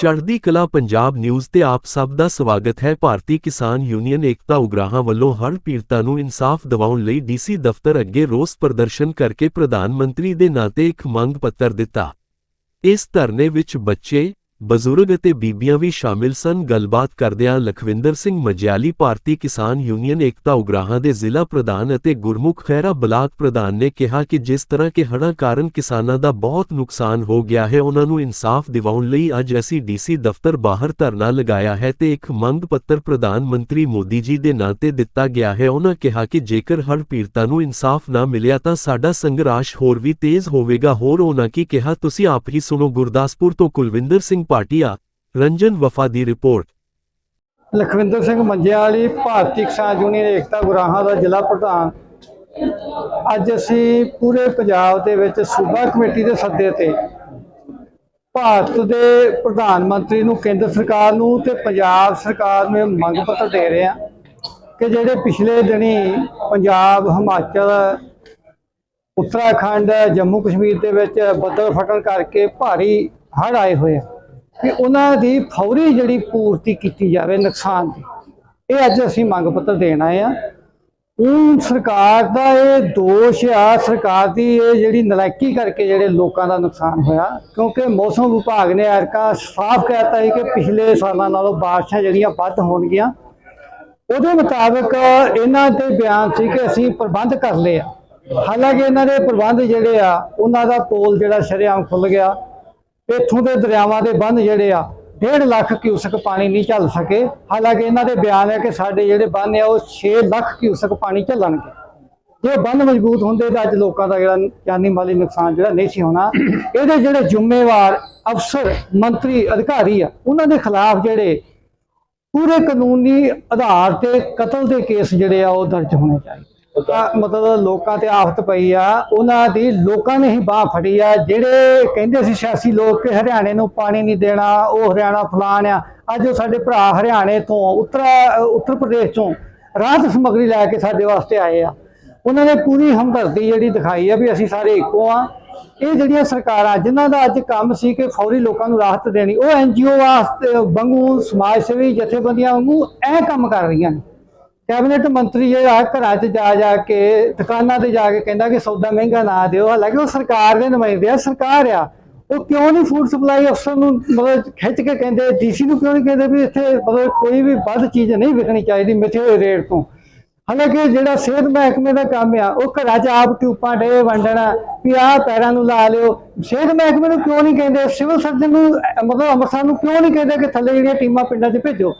ਚੜ੍ਹਦੀ ਕਲਾ ਪੰਜਾਬ ਨਿਊਜ਼ ਤੇ ਆਪ ਸਭ ਦਾ ਸਵਾਗਤ ਹੈ। ਭਾਰਤੀ ਕਿਸਾਨ ਯੂਨੀਅਨ ਏਕਤਾ ਉਗਰਾਹਾਂ ਵੱਲੋਂ ਹੜ੍ਹ ਪੀੜਤਾਂ ਨੂੰ ਇਨਸਾਫ ਦਿਵਾਉਣ ਲਈ ਡੀਸੀ ਦਫ਼ਤਰ ਅੱਗੇ ਰੋਸ ਪ੍ਰਦਰਸ਼ਨ ਕਰਕੇ ਪ੍ਰਧਾਨ ਮੰਤਰੀ ਦੇ ਨਾਂ ਤੇ ਇੱਕ ਮੰਗ ਪੱਤਰ ਦਿੱਤਾ। ਇਸ ਧਰਨੇ ਵਿੱਚ ਬੱਚੇ ਬਜ਼ੁਰਗ ਅਤੇ ਬੀਬੀਆਂ ਵੀ ਸ਼ਾਮਿਲ ਸਨ। ਗੱਲਬਾਤ ਕਰਦਿਆਂ ਲਖਵਿੰਦਰ ਸਿੰਘ ਮਜਿਆਲੀ ਭਾਰਤੀ ਕਿਸਾਨ ਯੂਨੀਅਨ ਏਕਤਾ ਉਗਰਾਹਾਂ ਦੇ ਜ਼ਿਲ੍ਹਾ ਪ੍ਰਧਾਨ ਅਤੇ ਗੁਰਮੁਖ ਖਹਿਰਾ ਬਲਾਕ ਪ੍ਰਧਾਨ ਨੇ ਕਿਹਾ ਕਿ ਜਿਸ ਤਰ੍ਹਾਂ ਕਿ ਹੜ੍ਹਾਂ ਕਾਰਨ ਕਿਸਾਨਾਂ ਦਾ ਬਹੁਤ ਨੁਕਸਾਨ ਹੋ ਗਿਆ ਹੈ, ਉਹਨਾਂ ਨੂੰ ਇਨਸਾਫ ਦਿਵਾਉਣ ਲਈ ਅੱਜ ਅਸੀਂ ਡੀਸੀ ਦਫ਼ਤਰ ਬਾਹਰ ਧਰਨਾ ਲਗਾਇਆ ਹੈ ਤੇ ਇੱਕ ਮੰਗ ਪੱਤਰ ਪ੍ਰਧਾਨ ਮੰਤਰੀ ਮੋਦੀ ਜੀ ਦੇ ਨਾਂ ਤੇ ਦਿੱਤਾ ਗਿਆ ਹੈ। ਉਹਨਾਂ ਕਿਹਾ ਕਿ ਜੇਕਰ ਹੜ੍ਹ ਪੀੜਤਾਂ ਨੂੰ ਇਨਸਾਫ ਨਾ ਮਿਲਿਆ ਤਾਂ ਸਾਡਾ ਸੰਘਰਸ਼ ਹੋਰ ਵੀ ਤੇਜ਼ ਹੋਵੇਗਾ। ਹੋਰ ਉਹਨਾਂ ਕੀ ਕਿਹਾ, ਤੁਸੀਂ ਆਪ ਹੀ ਸੁਣੋ। ਗੁਰਦਾਸਪੁਰ ਤੋਂ ਕੁਲਵਿੰਦਰ ਸਿੰਘ ਭਾਟੀਆ ਰੰਜਨ ਵਫਾ ਦੀ ਰਿਪੋਰਟ। ਲਖਵਿੰਦਰ ਸਿੰਘ ਮੰਜਿਆਂ ਵਾਲੀ ਭਾਰਤੀ ਕਿਸਾਨ ਯੂਨੀਅਨ ਏਕਤਾ ਗੁਰਾਹਾਂ ਦਾ ਜ਼ਿਲ੍ਹਾ ਪ੍ਰਧਾਨ। ਅੱਜ ਅਸੀਂ ਪੂਰੇ ਪੰਜਾਬ ਦੇ ਵਿੱਚ ਸੂਬਾ ਕਮੇਟੀ ਦੇ ਸੱਦੇ ਤੇ ਭਾਰਤ ਦੇ ਪ੍ਰਧਾਨ ਮੰਤਰੀ ਨੂੰ ਕੇਂਦਰ ਸਰਕਾਰ ਨੂੰ ਤੇ ਪੰਜਾਬ ਸਰਕਾਰ ਨੂੰ ਇਹ ਮੰਗ ਪੱਤਰ ਦੇ ਰਹੇ ਹਾਂ ਕਿ ਜਿਹੜੇ ਪਿਛਲੇ ਦਿਨੀ ਪੰਜਾਬ, ਹਿਮਾਚਲ, ਉੱਤਰਾਖੰਡ, ਜੰਮੂ ਕਸ਼ਮੀਰ ਦੇ ਵਿੱਚ ਬੱਦਲ ਫਟਣ ਕਰਕੇ ਭਾਰੀ ਹੜ੍ਹ ਆਏ ਹੋਏ ਆ। ਕਿ ਉਹਨਾਂ ਦੀ ਫੌਰੀ ਜਿਹੜੀ ਪੂਰਤੀ ਕੀਤੀ ਜਾਵੇ ਨੁਕਸਾਨ ਦੀ। ਇਹ ਅੱਜ ਅਸੀਂ ਮੰਗ ਪੱਤਰ ਦੇਣ ਆਏ ਆ ਉਹ ਸਰਕਾਰ ਦਾ ਇਹ ਦੋਸ਼ ਆ, ਸਰਕਾਰ ਦੀ ਇਹ ਜਿਹੜੀ ਨਲਾਇਕੀ ਕਰਕੇ ਜਿਹੜੇ ਲੋਕਾਂ ਦਾ ਨੁਕਸਾਨ ਹੋਇਆ, ਕਿਉਂਕਿ ਮੌਸਮ ਵਿਭਾਗ ਨੇ ਐਰਕਾ ਸਾਫ਼ ਕਹਿਤਾ ਹੈ ਕਿ ਪਿਛਲੇ ਸਾਲਾਂ ਨਾਲੋਂ ਬਾਰਿਸ਼ਾਂ ਜਿਹੜੀਆਂ ਵੱਧ ਹੋਣਗੀਆਂ। ਉਹਦੇ ਮੁਤਾਬਕ ਇਹਨਾਂ ਦੇ ਬਿਆਨ ਸੀ ਕਿ ਅਸੀਂ ਪ੍ਰਬੰਧ ਕਰ ਲਏ ਆ। ਹਾਲਾਂਕਿ ਇਹਨਾਂ ਦੇ ਪ੍ਰਬੰਧ ਜਿਹੜੇ ਆ, ਉਹਨਾਂ ਦਾ ਪੋਲ ਜਿਹੜਾ ਸ਼ਰੇਆਮ ਖੁੱਲ ਗਿਆ। ਇੱਥੋਂ ਦੇ ਦਰਿਆਵਾਂ ਦੇ ਬੰਦ ਜਿਹੜੇ ਆ 1.5 ਲੱਖ ਕਿਊਸਕ ਪਾਣੀ ਨਹੀਂ ਝੱਲ ਸਕੇ। ਹਾਲਾਂਕਿ ਇਹਨਾਂ ਦੇ ਬਿਆਨ ਹੈ ਕਿ ਸਾਡੇ ਜਿਹੜੇ ਬੰਨ ਆ, ਉਹ 6 ਲੱਖ ਕਿਊਸਕ ਪਾਣੀ ਝੱਲਣਗੇ। ਜੇ ਬੰਨ ਮਜ਼ਬੂਤ ਹੁੰਦੇ ਤਾਂ ਅੱਜ ਲੋਕਾਂ ਦਾ ਜਿਹੜਾ ਜਾਨੀ ਮਾਲੀ ਨੁਕਸਾਨ ਜਿਹੜਾ ਨਹੀਂ ਸੀ ਹੋਣਾ। ਇਹਦੇ ਜਿਹੜੇ ਜ਼ਿੰਮੇਵਾਰ ਅਫਸਰ, ਮੰਤਰੀ, ਅਧਿਕਾਰੀ ਆ, ਉਹਨਾਂ ਦੇ ਖਿਲਾਫ ਜਿਹੜੇ ਪੂਰੇ ਕਾਨੂੰਨੀ ਆਧਾਰ ਤੇ ਕਤਲ ਦੇ ਕੇਸ ਜਿਹੜੇ ਆ, ਉਹ ਦਰਜ ਹੋਣੇ ਚਾਹੀਦੇ। ਮਤਲਬ ਲੋਕਾਂ ਤੇ ਆਫਤ ਪਈ ਆ, ਉਹਨਾਂ ਦੀ ਲੋਕਾਂ ਨੇ ਹੀ ਬਾਹ ਫੜੀ ਆ। ਜਿਹੜੇ ਕਹਿੰਦੇ ਸੀ ਸਿਆਸੀ ਲੋਕ ਕਿ ਹਰਿਆਣੇ ਨੂੰ ਪਾਣੀ ਨਹੀਂ ਦੇਣਾ, ਉਹ ਹਰਿਆਣਾ ਫਲਾਣ ਆ। ਅੱਜ ਉਹ ਸਾਡੇ ਭਰਾ ਹਰਿਆਣੇ ਤੋਂ ਉੱਤਰਾ ਉੱਤਰ ਪ੍ਰਦੇਸ਼ ਤੋਂ ਰਾਹਤ ਸਮੱਗਰੀ ਲੈ ਕੇ ਸਾਡੇ ਵਾਸਤੇ ਆਏ ਆ। ਉਹਨਾਂ ਨੇ ਪੂਰੀ ਹਮਦਰਦੀ ਜਿਹੜੀ ਦਿਖਾਈ ਆ ਵੀ ਅਸੀਂ ਸਾਰੇ ਇੱਕੋ ਆ। ਇਹ ਜਿਹੜੀਆਂ ਸਰਕਾਰਾਂ, ਜਿਨ੍ਹਾਂ ਦਾ ਅੱਜ ਕੰਮ ਸੀ ਕਿ ਫੌਰੀ ਲੋਕਾਂ ਨੂੰ ਰਾਹਤ ਦੇਣੀ, ਉਹ ਐਨਜੀਓ ਵਾਸਤੇ, ਵਾਂਗੂ ਸਮਾਜ ਸੇਵੀ ਜਥੇਬੰਦੀਆਂ ਵਾਂਗੂ ਇਹ ਕੰਮ ਕਰ ਰਹੀਆਂ ਨੇ। ਕੈਬਨਿਟ ਮੰਤਰੀ ਜਿਹੜਾ ਘਰਾਂ 'ਚ ਜਾ ਜਾ ਕੇ, ਦੁਕਾਨਾਂ ਤੇ ਜਾ ਕੇ ਕਹਿੰਦਾ ਕਿ ਸੌਦਾ ਮਹਿੰਗਾ ਨਾ ਦਿਓ। ਹਾਲਾਂਕਿ ਉਹ ਸਰਕਾਰ ਦੇ ਨੁਮਾਇੰਦੇ ਆ, ਸਰਕਾਰ ਆ। ਉਹ ਕਿਉਂ ਨਹੀਂ ਫੂਡ ਸਪਲਾਈ ਅਫਸਰ ਨੂੰ ਮਤਲਬ ਖਿੱਚ ਕੇ ਕਹਿੰਦੇ ਡੀਸੀ ਨੂੰ ਕਿਉਂ ਨਹੀਂ ਕਹਿੰਦੇ ਵੀ ਇੱਥੇ ਮਤਲਬ ਕੋਈ ਵੀ ਵੱਧ ਚੀਜ਼ ਨਹੀਂ ਵਿਕਣੀ ਚਾਹੀਦੀ ਮਿੱਥੇ ਹੋਏ ਰੇਟ ਤੋਂ। ਹਾਲਾਂਕਿ ਜਿਹੜਾ ਸਿਹਤ ਮਹਿਕਮੇ ਦਾ ਕੰਮ ਆ, ਉਹ ਘਰਾਂ 'ਚ ਆਪ ਟਿਊਪਾਂ ਡੇ ਵੰਡਣਾ, ਵੀ ਆਹ ਪੈਰਾਂ ਨੂੰ ਲਾ ਲਿਓ। ਸਿਹਤ ਮਹਿਕਮੇ ਨੂੰ ਕਿਉਂ ਨਹੀਂ ਕਹਿੰਦੇ? ਸਿਵਲ ਸਰਜਨ ਨੂੰ, ਮਤਲਬ ਅੰਮ੍ਰਿਤਸਰ ਨੂੰ ਕਿਉਂ ਨਹੀਂ ਕਹਿੰਦੇ ਕਿ ਥੱਲੇ ਜਿਹੜੀਆਂ ਟੀਮਾਂ ਪਿੰਡਾਂ 'ਚ ਭੇਜੋ?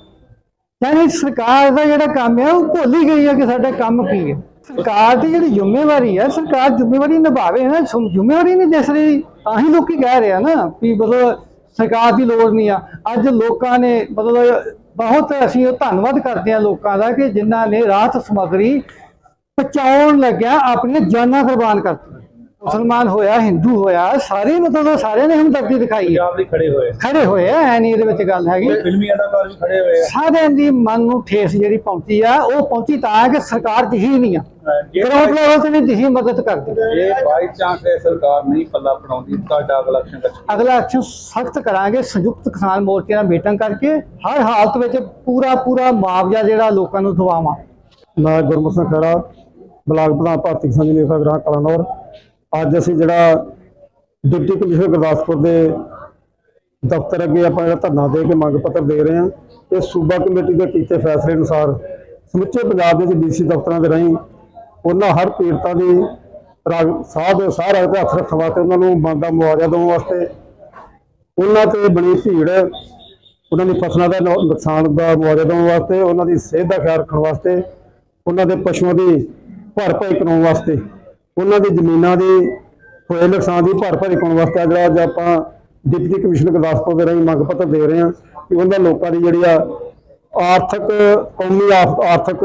ਯਾਨੀ ਸਰਕਾਰ ਦਾ ਜਿਹੜਾ ਕੰਮ ਹੈ ਉਹ ਭੁੱਲ ਹੀ ਗਈ ਹੈ ਕਿ ਸਾਡਾ ਕੰਮ ਕੀ ਹੈ ਸਰਕਾਰ ਦੀ ਜਿਹੜੀ ਜ਼ਿੰਮੇਵਾਰੀ ਹੈ ਸਰਕਾਰ ਜ਼ਿੰਮੇਵਾਰੀ ਨਿਭਾਵੇ ਨਾ ਜ਼ਿੰਮੇਵਾਰੀ ਨਹੀਂ ਦਿਸ ਰਹੀ ਤਾਂ ਹੀ ਲੋਕੀ ਕਹਿ ਰਹੇ ਆ ਨਾ ਵੀ ਮਤਲਬ ਸਰਕਾਰ ਦੀ ਲੋੜ ਨਹੀਂ ਆ। ਅੱਜ ਲੋਕਾਂ ਨੇ ਮਤਲਬ ਬਹੁਤ ਅਸੀਂ ਉਹ ਧੰਨਵਾਦ ਕਰਦੇ ਆ ਲੋਕਾਂ ਦਾ ਕਿ ਜਿਨ੍ਹਾਂ ਨੇ ਰਾਹਤ ਸਮੱਗਰੀ ਪਹੁੰਚਾਉਣ ਲੱਗਿਆ ਆਪਣੀਆਂ ਜਾਨਾਂ ਕੁਰਬਾਨ ਕਰਤੀਆਂ। ਮੁਸਲਮਾਨ ਹੋਇਆ ਹਿੰਦੂ ਹੋਇਆ ਸਾਰੇ ਮਤਲਬ ਸਾਰਿਆਂ ਨੇ ਹਮਦਰਦੀ ਦਿਖਾਈ ਹੈ। ਪੰਜਾਬ ਲਈ ਖੜੇ ਹੋਏ। ਖੜੇ ਹੋਏ ਆ ਐ ਨਹੀਂ ਇਹਦੇ ਵਿੱਚ ਗੱਲ ਹੈਗੀ। ਫਿਲਮੀ ਅਦਾਕਾਰ ਵੀ ਖੜੇ ਹੋਏ ਆ। ਸਾਰਿਆਂ ਦੀ ਮਨ ਨੂੰ ਠੇਸ ਜਿਹੜੀ ਪਹੁੰਚੀ ਆ ਉਹ ਪਹੁੰਚੀ ਤਾਂ ਕਿ ਸਰਕਾਰ ਦਿਹੀ ਨਹੀਂ ਆ। ਜੇ ਗਰਾਊਂਡ ਲੈਵਲ ਤੇ ਨਹੀਂ ਦਿਹੀ ਮਦਦ ਕਰਦੀ। ਜੇ ਬਾਈ ਚਾਂਸ ਇਹ ਸਰਕਾਰ ਨਹੀਂ ਪੱਲਾ ਪੜਾਉਂਦੀ ਤੁਹਾਡਾ ਅਗਲਾ ਐਕਸ਼ਨ ਕੱਚ ਅਗਲਾ ਐਕਸ਼ਨ ਸਖਤ ਕਰਾਂਗੇ ਸੰਯੁਕਤ ਕਿਸਾਨ ਮੋਰਚੇ ਨਾਲ ਮੀਟਿੰਗ ਕਰਕੇ ਹਰ ਹਾਲਤ ਵਿੱਚ ਪੂਰਾ ਪੂਰਾ ਮੁਆਵਜ਼ਾ ਜਿਹੜਾ ਲੋਕਾਂ ਨੂੰ ਦਵਾਵਾਂ। ਮੈਂ ਗੁਰਮੁਖ ਸਿੰਘ ਖਹਿਰਾ ਬਲਾਕ ਪ੍ਰਧਾਨ ਭਾਰਤੀ ਕਿਸਾਨ ਯੂਨੀਅਨ ਦਾ ਗ੍ਰਾਹਕ ਕਲਾਨੌਰ। ਅੱਜ ਅਸੀਂ ਜਿਹੜਾ ਡਿਪਟੀ ਕਮਿਸ਼ਨਰ ਗੁਰਦਾਸਪੁਰ ਦੇ ਦਫ਼ਤਰ ਅੱਗੇ ਆਪਾਂ ਜਿਹੜਾ ਧਰਨਾ ਦੇ ਕੇ ਮੰਗ ਪੱਤਰ ਦੇ ਰਹੇ ਹਾਂ, ਇਹ ਸੂਬਾ ਕਮੇਟੀ ਦੇ ਕੀਤੇ ਫੈਸਲੇ ਅਨੁਸਾਰ ਸਮੁੱਚੇ ਪੰਜਾਬ ਦੇ ਵਿੱਚ ਡੀਸੀ ਦਫ਼ਤਰਾਂ ਦੇ ਰਾਹੀਂ ਉਹਨਾਂ ਹਰ ਪੀੜਤਾਂ ਦੀ ਰਾਗ, ਸਾਹ ਦੇ, ਸਾਹ ਰੱਖ ਕੇ ਹੱਥ ਰੱਖਣ ਵਾਸਤੇ ਉਹਨਾਂ ਨੂੰ ਬਣਦਾ ਮੁਆਵਜ਼ਾ ਦੇਣ ਵਾਸਤੇ ਉਹਨਾਂ ਤੇ ਬਣੀ ਭੀੜ, ਉਹਨਾਂ ਦੀ ਫਸਲਾਂ ਦਾ ਨੁ- ਨੁਕਸਾਨ ਦਾ ਮੁਆਵਜ਼ਾ ਦੇਣ ਵਾਸਤੇ, ਉਹਨਾਂ ਦੀ ਸਿਹਤ ਦਾ ਖਿਆਲ ਰੱਖਣ ਵਾਸਤੇ, ਉਹਨਾਂ ਦੇ ਪਸ਼ੂਆਂ ਦੀ ਭਰਪਾਈ ਕਰਾਉਣ ਵਾਸਤੇ। ਉਹਨਾਂ ਦੀ ਜ਼ਮੀਨਾਂ ਦੀ ਹੋਏ ਨੁਕਸਾਨ ਦੀ ਭਰਪਾਈ ਕਰਾਉਣ ਵਾਸਤੇ ਜਿਹੜਾ ਅੱਜ ਆਪਾਂ ਡਿਪਟੀ ਕਮਿਸ਼ਨਰ ਗੁਰਦਾਸਪੁਰ ਦੇ ਰਾਹੀਂ ਮੰਗ ਪੱਤਰ ਦੇ ਰਹੇ ਹਾਂ ਕਿ ਉਹਨਾਂ ਲੋਕਾਂ ਦੀ ਜਿਹੜੀ ਆ ਆਰਥਿਕ, ਕੌਮੀ ਆਰਥਿਕ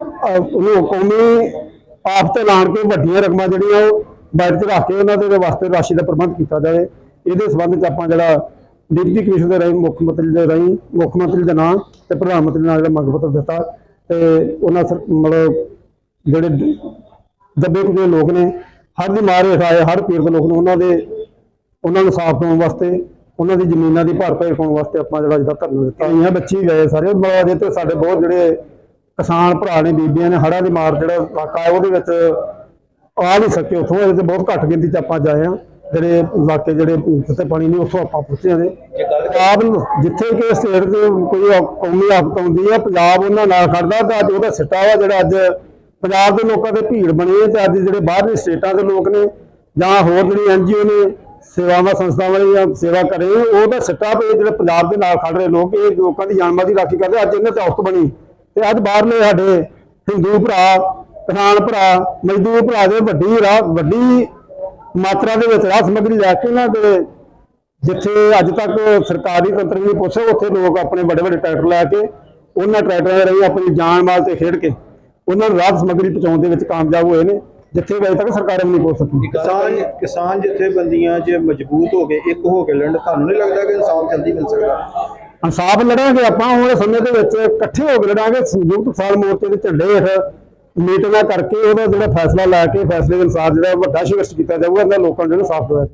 ਉਹਨੂੰ ਕੌਮੀ ਆਫਤ ਐਲਾਨ ਕੇ ਵੱਡੀਆਂ ਰਕਮਾਂ ਜਿਹੜੀਆਂ ਉਹ ਬਜਟ 'ਚ ਰੱਖ ਕੇ ਉਹਨਾਂ ਦੇ ਵਾਸਤੇ ਰਾਸ਼ੀ ਦਾ ਪ੍ਰਬੰਧ ਕੀਤਾ ਜਾਵੇ। ਇਹਦੇ ਸੰਬੰਧ 'ਚ ਆਪਾਂ ਜਿਹੜਾ ਡਿਪਟੀ ਕਮਿਸ਼ਨਰ ਦੇ ਰਾਹੀਂ ਮੁੱਖ ਮੰਤਰੀ ਦੇ ਰਾਹੀਂ ਮੁੱਖ ਮੰਤਰੀ ਦੇ ਨਾਂ ਤੇ ਪ੍ਰਧਾਨ ਮੰਤਰੀ ਨਾਲ ਜਿਹੜਾ ਮੰਗ ਪੱਤਰ ਦਿੱਤਾ ਤੇ ਉਹਨਾਂ ਸਰ, ਮਤਲਬ ਜਿਹੜੇ ਦੱਬੇ ਕੁਝੇ ਲੋਕ ਨੇ ਹਰ ਦੀ ਮਾਰ ਹੇਠ ਆਏ ਹਰ ਪੀਰ ਦੇ ਲੋਕ ਨੇ ਉਹਨਾਂ ਦੇ ਉਹਨਾਂ ਨੂੰ ਸਾਫ਼ ਕਰਨ ਵਾਸਤੇ ਉਹਨਾਂ ਦੀ ਜ਼ਮੀਨਾਂ ਦੀ ਭਰਪਾਈ ਪਾਉਣ ਵਾਸਤੇ ਆਪਾਂ ਜਿਹੜਾ ਜਿਹਦਾ ਧਰਨਾ ਦਿੱਤਾ। ਹੋਈਆਂ ਬੱਚੀ ਗਏ ਸਾਰੇ ਮਹਾਰਾਜ ਤੇ ਸਾਡੇ ਬਹੁਤ ਜਿਹੜੇ ਕਿਸਾਨ ਭਰਾ ਨੇ ਬੀਬੀਆਂ ਨੇ ਹੜ੍ਹਾਂ ਦੀ ਮਾਰ ਜਿਹੜਾ ਇਲਾਕਾ ਹੈ ਉਹਦੇ ਵਿੱਚ ਆ ਨਹੀਂ ਸਕੇ ਉੱਥੋਂ ਇਹਦੇ ਤੇ ਬਹੁਤ ਘੱਟ ਗਿਣਤੀ ਚ ਆਪਾਂ ਜਾਏ ਆ ਜਿਹੜੇ ਇਲਾਕੇ ਜਿਹੜੇ ਜਿੱਥੇ ਪਾਣੀ ਨਹੀਂ ਉੱਥੋਂ ਆਪਾਂ ਪੁੱਛੇ ਨੇ ਜੇ ਗੱਲ ਪੰਜਾਬ ਨੂੰ ਜਿੱਥੇ ਕਿ ਸਟੇਟ ਦੇ ਕੋਈ ਕੌਮੀ ਆਫਤ ਆਉਂਦੀ ਹੈ ਪੰਜਾਬ ਉਹਨਾਂ ਨਾਲ ਖੜਦਾ ਤੇ ਅੱਜ ਉਹਦਾ ਸਿੱਟਾ ਵਾ ਜਿਹੜਾ ਅੱਜ ਪੰਜਾਬ ਦੇ ਲੋਕਾਂ ਦੇ ਭੀੜ ਬਣੀ ਹੈ ਤੇ ਅੱਜ ਜਿਹੜੇ ਬਾਹਰਲੇ ਸਟੇਟਾਂ ਦੇ ਲੋਕ ਨੇ ਜਾਂ ਹੋਰ ਜਿਹੜੀ ਐਨਜੀਓ ਨੇ, ਸੇਵਾਵਾਂ ਸੰਸਥਾਵਾਂ ਨੇ ਸੇਵਾ ਕਰ ਰਹੇ ਉਹਦਾ ਸਿੱਟਾ ਪਏ ਜਿਹੜੇ ਪੰਜਾਬ ਦੇ ਨਾਲ ਖੜ ਰਹੇ ਲੋਕ, ਇਹ ਲੋਕਾਂ ਦੀ ਜਾਨਮਾਲ ਦੀ ਰਾਖੀ ਕਰਦੇ, ਅੱਜ ਇਹਨਾਂ ਤੇ ਔਖਤ ਬਣੀ। ਤੇ ਅੱਜ ਬਾਹਰਲੇ ਸਾਡੇ ਹਿੰਦੂ ਭਰਾ ਕਿਸਾਨ ਭਰਾ, ਮਜ਼ਦੂਰ ਭਰਾ ਦੇ ਵੱਡੀ ਰਾਹ ਵੱਡੀ ਮਾਤਰਾ ਦੇ ਵਿੱਚ ਰਾਹ ਸਮੱਗਰੀ ਲੈ ਕੇ ਉਹਨਾਂ ਦੇ ਜਿੱਥੇ ਅੱਜ ਤੱਕ ਸਰਕਾਰੀ ਤੰਤਰ ਨਹੀਂ ਪੁੱਛਿਆ, ਉੱਥੇ ਲੋਕ ਆਪਣੇ ਵੱਡੇ ਵੱਡੇ ਟਰੈਕਟਰ ਲੈ ਕੇ, ਉਹਨਾਂ ਟਰੈਕਟਰਾਂ ਦੇ ਰਾਹੀਂ ਆਪਣੀ ਜਾਨ ਮਾਲ ਤੇ ਖੇਡ ਕੇ ਉਹਨਾਂ ਨੂੰ ਰਾਹਤ ਸਮੱਗਰੀ ਪਹੁੰਚਾਉਣ ਦੇ ਵਿੱਚ ਕਾਮਯਾਬ ਹੋਏ ਨੇ ਜਿੱਥੇ ਅਜੇ ਤੱਕ ਸਰਕਾਰ ਵੀ ਨਹੀਂ ਪਹੁੰਚ ਸਕੀ। ਕਿਸਾਨ ਕਿਸਾਨ ਜਥੇਬੰਦੀਆਂ ਜੇ ਮਜ਼ਬੂਤ ਹੋ ਕੇ ਇੱਕ ਹੋ ਕੇ ਲੜਨ ਤੁਹਾਨੂੰ ਨਹੀਂ ਲੱਗਦਾ ਕਿ ਇਨਸਾਫ ਜਲਦੀ ਮਿਲ ਸਕਦਾ? ਇਨਸਾਫ ਲੜਾਂਗੇ ਆਪਾਂ ਹੁਣ ਸਮੇਂ ਦੇ ਵਿੱਚ ਇਕੱਠੇ ਹੋ ਕੇ ਲੜਾਂਗੇ ਸੰਯੁਕਤ ਕਿਸਾਨ ਮੋਰਚੇ ਦੇ ਝੰਡੇ ਹੇਠ ਮੀਟਿੰਗਾਂ ਕਰਕੇ ਉਹਦਾ ਜਿਹੜਾ ਫੈਸਲਾ ਲੈ ਕੇ ਫੈਸਲੇ ਦੇ ਅਨੁਸਾਰ ਜਿਹੜਾ ਵੱਡਾ ਸੰਘਰਸ਼ ਕੀਤਾ ਜਾਊਗਾ ਇਹਨਾਂ ਲੋਕਾਂ ਨੂੰ ਜਿਹੜਾ ਸਾਫ਼ ਦਵਾਇਆ